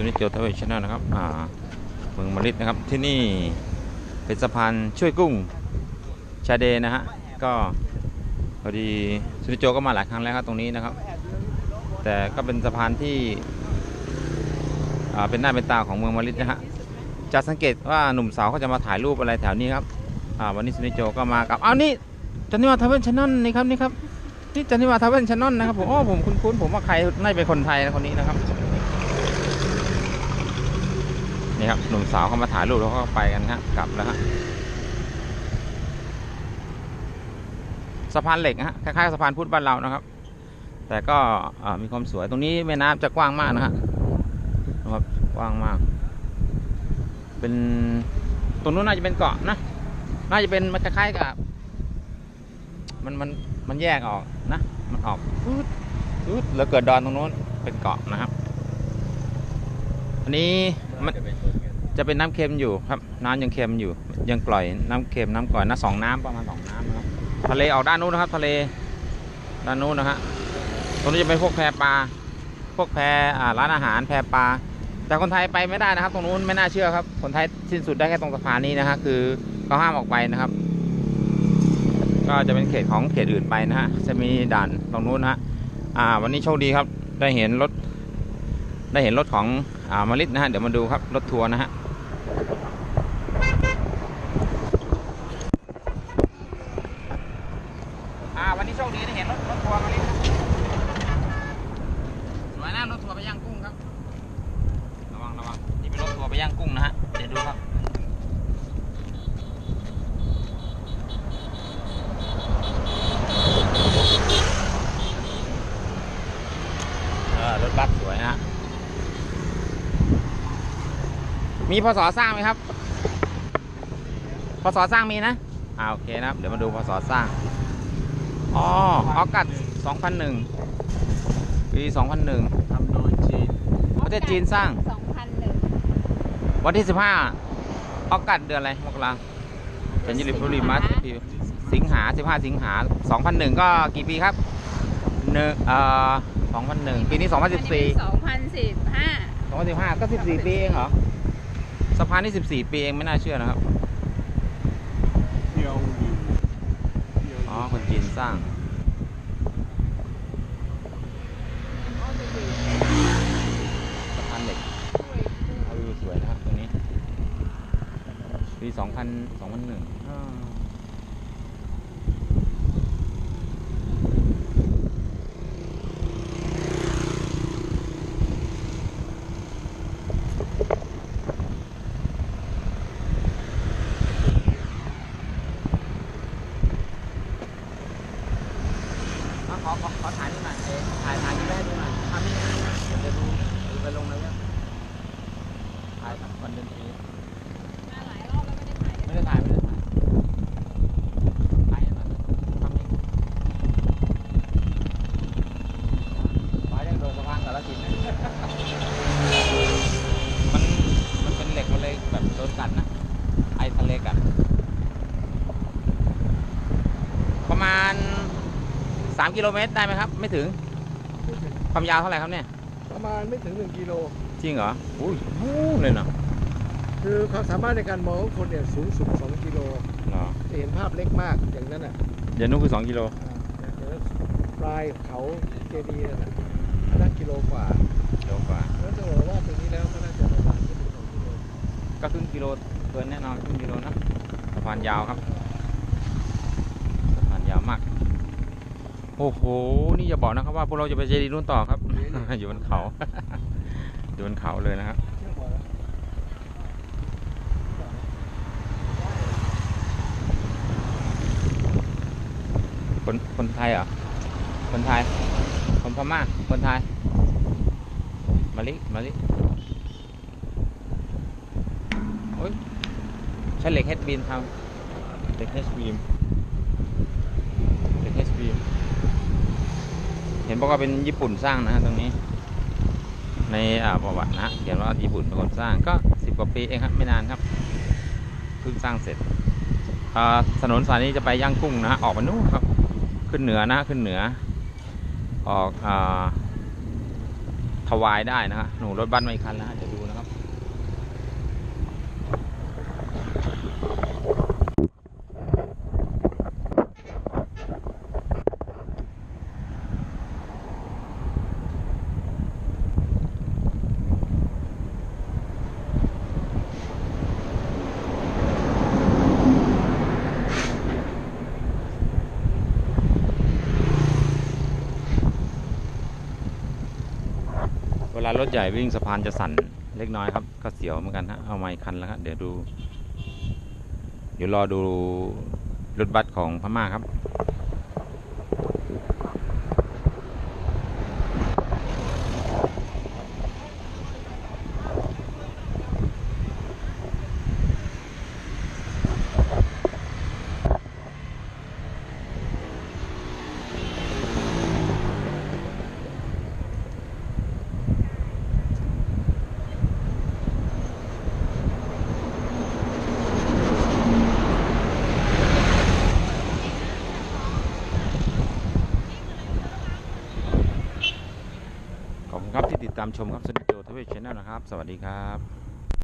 สุนิจโจทเวชแนลนะครับอ่าเมืองมะลิดนะครับที่นี่เป็นสะพานช่วยกุ้งชาเดนะฮะก็พอดีสุนิโจก็มาหลายครั้งแล้วครับตรงนี้นะครับ แต่ก็เป็นสะพานที่อ่าเป็นหน้าเป็นตาของเมืองมะลิดนะฮะจะสังเกตว่าหนุ่มสาวเขาจะมาถ่ายรูปอะไรแถวนี้ครับอ่าวันนี้สุนิโจก็มากับอ้าวนี่จันนิวาทาวเวลชนอนนี่ครับนี่ครับนี่จันนิวาทาวเวลชนอนนะครับผมอ๋อผมคุ้นๆผมว่าใครน่าจะเป็นคนไทยนะคนนี้นะครับ นี่ครับหนุ่มสาวเขามาถ่ายรูปแล้วเขาก็ไปกันฮะกลับแล้วฮะสะพานเหล็กฮะคล้ายๆสะพานพุทธบ้านเรานะครับ แต่ก็มีความสวยตรงนี้แม่น้ำจะกว้างมากนะฮะนะครับกว้างมาก เป็นตรงนู้นน่าจะเป็นเกาะนะ น่าจะเป็นมันคล้ายๆกับ มันมันมันแยกออกนะ มันออกฟืดฟืดแล้วเกิดดอนตรงนู้นเป็นเกาะนะครับ อันนี้ มันจะเป็นน้ำเค็มอยู่ครับ น้ำยังเค็มอยู่ ยังกร่อยน้ำเค็มน้ำกร่อยนะสองน้ำประมาณสองน้ำนะครับทะเลออกด้านนู้นนะครับ ทะเลด้านนู้นนะฮะตรงนี้จะเป็นพวกแพปลาพวกแพร้านอาหารแพปลาแต่คนไทยไปไม่ได้นะครับ ตรงนู้นไม่น่าเชื่อครับ คนไทยสิ้นสุดได้แค่ตรงสะพานนี้นะฮะคือเขาห้ามออกไปนะครับ ก็จะเป็นเขตของเขตอื่นไปนะฮะจะมีด่านตรงนู้นนะฮะอ่า วันนี้โชคดีครับ ได้เห็นรถ ได้เห็นรถของ อ่ามาริสนะฮะเดี๋ยวมาดูครับรถทัวร์นะฮะอ่าวันนี้โชคดีได้เห็นรถรถทัวร์มาริสสวยนะรถทัวร์ไปย่างกุ้งครับระวังระวังนี่เป็นรถทัวร์ไปย่างกุ้งนะฮะเดี๋ยวดูครับเออรถบัสสวยนะฮะ มีพศสร้างไหมครับ พศสร้างมีนะอ่าโอเคนะครับ เดี๋ยวมาดูพศสร้าง อ๋อออกัส2001 ปี 2001 ทำโดยจีนประเทศจีนสร้าง 2001วันที่ 15ออกัสเดือนอะไร มกราเป็นยูริฟรีมาร์ชสิงหา 15 สิงหา 2001 ก็กี่ปีครับหนึ่งเอ่อ2001 ปีนี้ 2014 2015 2015 ก็ 14 ปีเองเหรอ สะพานนี่ 14 ปีเองไม่น่าเชื่อนะครับเที่ยวอ๋อ คนจีนสร้าง สะพานเหล็กวิวสวยนะครับตรงนี้ ปี 2000 2001 อ่าเขอขอขอถ่ายนี่หน่อยเอ้ยถ่ายถ่ายนี่ไปให้ดูหน่อยภาพนี้เดี๋ยวดูดูไปลงเลยเนี่ยถ่ายวันเดือนปี มาหลายรอบแล้วไม่ได้ถ่าย ไม่ได้ถ่ายไม่ได้ถ่ายถ่ายให้หน่อยทำนี้ไม้ยังโดนสะพานแต่ละทีนะมันมันเป็นเหล็กมันเลยแบบโดนกัดนะ ไอทะเลกัด ประมาณ 3กิโลเมตรได้ไหมครับ ไม่ถึง ความยาวเท่าไหร่ครับเนี่ย ประมาณไม่ถึง 1กิโล จริงเหรอ อุ้ยนู่นเลยเนาะคือความสามารถในการมองของคนเนี่ยสูงสุด2กิโลเหรอจะเห็นภาพเล็กมากอย่างนั้นอะเดี๋ยวนู้นคือ2กิโล อ่าเดี๋ยวปลายเขาเจดีย์นั่นน่ะอันนั่นกิโลกว่า กิโลกว่า แล้วจะบอกว่าตรงนี้แล้วก็น่าจะประมาณไม่ถึง2กิโลก็ครึ่งกิโลเกินแน่นอนครึ่งกิโลนะสะพานยาวครับสะพานยาวมาก โอ้โห นี่อย่าบอกนะครับว่าพวกเราจะไปเจดีย์นู่นต่อครับ อยู่บนเขา อยู่บนเขาเลยนะครับคนคนไทยเหรอ คนไทย คนพม่า คนไทย มาลิ มาลิโอ้ยใช้เหล็กเฮดบีมทำเหล็กเฮดบีมเหล็กเฮดบีมเห็นบอกว่าเป็นญี่ปุ่นสร้างนะฮะตรงนี้ ในประวัตินะเขียนว่าญี่ปุ่นเป็นคนสร้างก็สิบกว่าปีเองครับไม่นานครับเพิ่งสร้างเสร็จถนนสายนี้จะไปย่างกุ้งนะฮะออกมานู่นครับ ขึ้นเหนือนะขึ้นเหนือ ออกอถวายได้นะฮะหนูรถบัสมาอีกคันแล้ว ลารถใหญ่วิ่งสะพานจะสั่นเล็กน้อยครับ ก็เสียวเหมือนกันฮะเอาไม้คันแล้วครับเดี๋ยวดู เดี๋ยวรอดูรถบัสของพม่าครับ ขอบคุณครับที่ติด ตามชมครับสนิทโจทวีชแนลนะครับ สวัสดีครับ